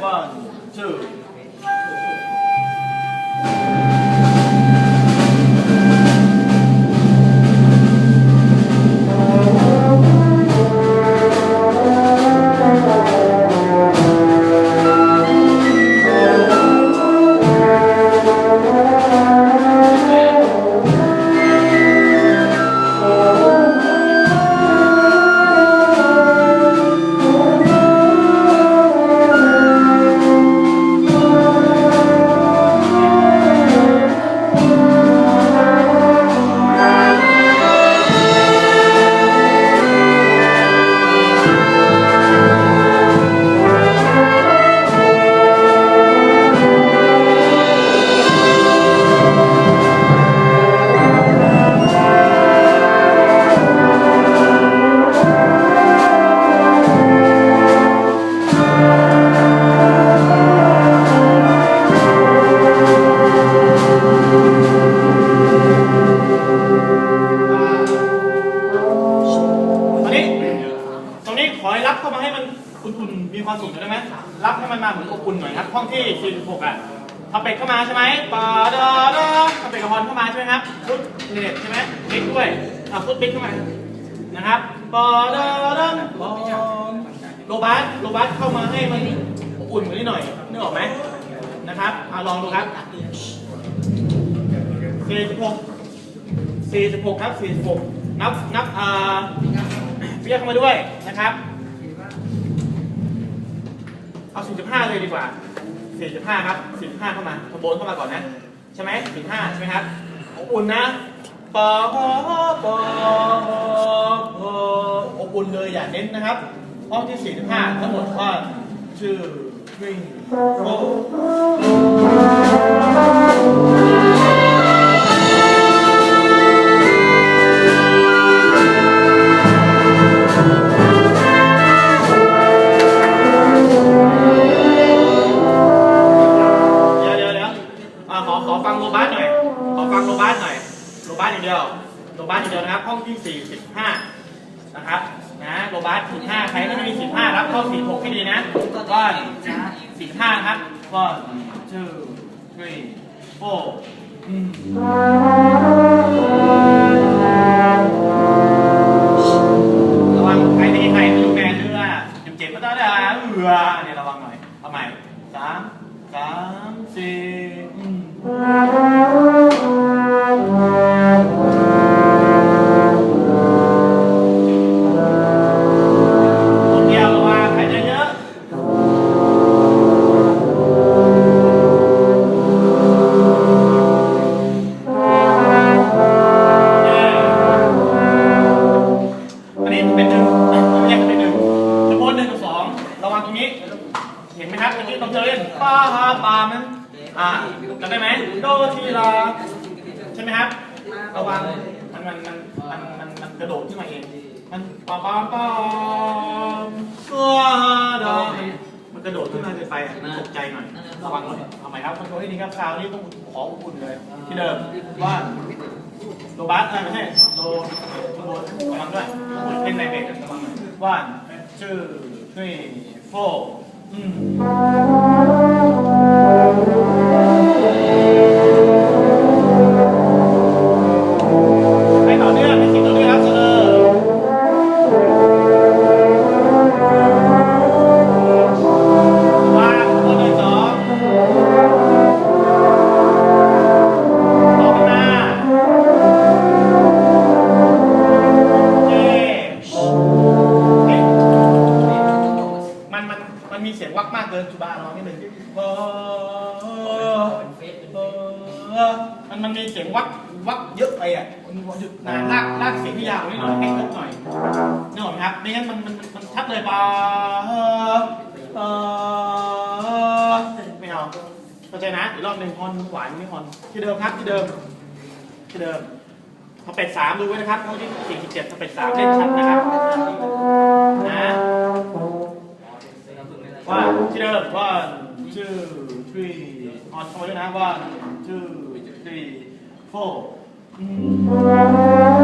one two ขอให้รับเข้ามาให้มันอุ่นๆ มีความสุขหน่อยได้ไหมรับให้มันมาเหมือนอบอุ่นหน่อยครับ ห้องที่ 46 อะถ้าเป็ดเข้ามาใช่ไหมปาดาดาถ้าเป็ดกับฮอนเข้ามาใช่ไหมครับฟุตเน็ตใช่ไหมบิ๊กด้วยอะฟุตบิ๊กเข้ามา นะครับปาดาดาบอมโรบัสโรบัสเข้ามาให้มันอบอุ่นกว่านี้หน่อยนึกออกไหมนะครับอะลองดูครับ46 46 ครับ 46 นับ นับอ่าเรียกเข้ามาด้วยนะครับ เอา45เลยดีกว่า45ครับ45เข้ามาขบวนเข้ามาก่อนนะ ใช่ไหม45ใช่ไหมครับอบอุ่นนะปอปอปออบอุ่นเลยอย่าเน้นนะครับห้องที่45ทั้งหมดว่าชื่อวิ่งโห้องที่ 45 นะครับนะโรบัส45ใครที่ไม่มี45รับเข้า 46 ให้ดีนะก้อน45 ครับก้อน two three four อืมระวังใครที่ใครไม่รู้แกเรือเจ็บๆก็ได้เอือเนี่ยระวังหน่อยเอาใหม่สามสามสี่ ห็นไหมครับเมื่อกี้ต้องเจอเล่นป้าฮาปามันอ่าจำได้ไหมโดทีลาใช่ไหมครับระวังมันมันมันมันมันมันกระโดดขึ้นมาเองมันปาปาปามตัวดอมันกระโดดขึ้นมาเกินไปอะตกใจหน่อยระวังหน่อยเอาใหม่ครับคอนโทรลให้ดีครับคราวนี้ต้องขออุ่นเลยที่เดิมว่าโรบัสไม่ใช่โรโรระวังด้วยเล่นในเบรกระวังหน่อยว่าชื่อ three four ห้ สียงวักวักเยอะไปอะมันหยุดนานลากลากเสียงที่ยาวนิดหน่อยให้ครบหน่อยนึกออกไหมครับไม่งั้นมันมันมันมันชัดเลยปาเออไม่เอาเข้าใจนะอีกรอบหนึ่งฮอนหวานไม่ฮอนที่เดิมครับที่เดิมที่เดิมสเปดสามดูไว้นะครับห้องที่สี่สิบเจ็ดสเปดสามเล่นชัดนะครับนะว่าที่เดิมว่าชื่อ three ออนเข้ามาด้วยนะว่า two three four อืม